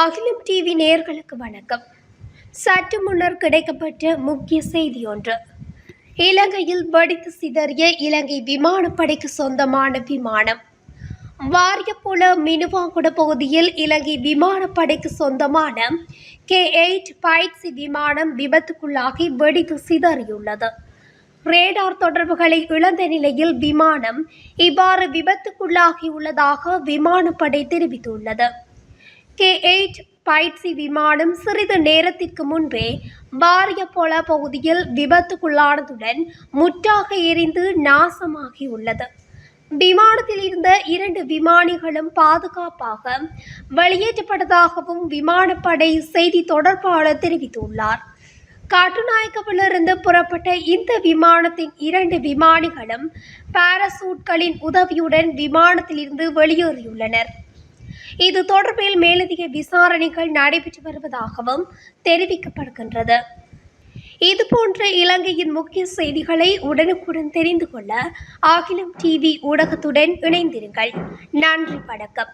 அகிலம் டிவி நேர்களுக்கு வணக்கம். சற்று முன்னர் கிடைக்கப்பட்ட முக்கிய செய்தி ஒன்று இலங்கையில் வெடித்து சிதறிய இலங்கை விமானப்படைக்கு சொந்தமான விமானம். வாரியப்புல மினுவாங்குட பகுதியில் இலங்கை விமானப்படைக்கு சொந்தமான கே எயிட் பைட்சி விமானம் விபத்துக்குள்ளாகி வெடித்து சிதறியுள்ளது. ரேடார் தொடர்புகளை இழந்த நிலையில் விமானம் இவ்வாறு விபத்துக்குள்ளாகியுள்ளதாக விமானப்படை தெரிவித்துள்ளது. கே எயிட் பயிற்சி விமானம் சிறிது நேரத்திற்கு முன்பே பாரியபொல பகுதியில் விபத்துக்குள்ளானதுடன் முற்றாக எரிந்து நாசமாகியுள்ளது. விமானத்தில் இருந்த இரண்டு விமானிகளும் பாதுகாப்பாக வெளியேற்றப்பட்டதாகவும் விமானப்படை செய்தி தொடர்பாளர் தெரிவித்துள்ளார். காட்டுநாயக்கவிலிருந்து புறப்பட்ட இந்த விமானத்தின் இரண்டு விமானிகளும் பாராசூட்களின் உதவியுடன் விமானத்திலிருந்து வெளியேறியுள்ளனர். இது தொடர்பில் மேலதிக விசாரணைகள் நடைபெற்று வருவதாகவும் தெரிவிக்கப்படுகின்றது. இதுபோன்ற இலங்கையின் முக்கிய செய்திகளை உடனுக்குடன் தெரிந்து கொள்ள அகிலம் டிவி ஊடகத்துடன் இணைந்திருங்கள். நன்றி வணக்கம்.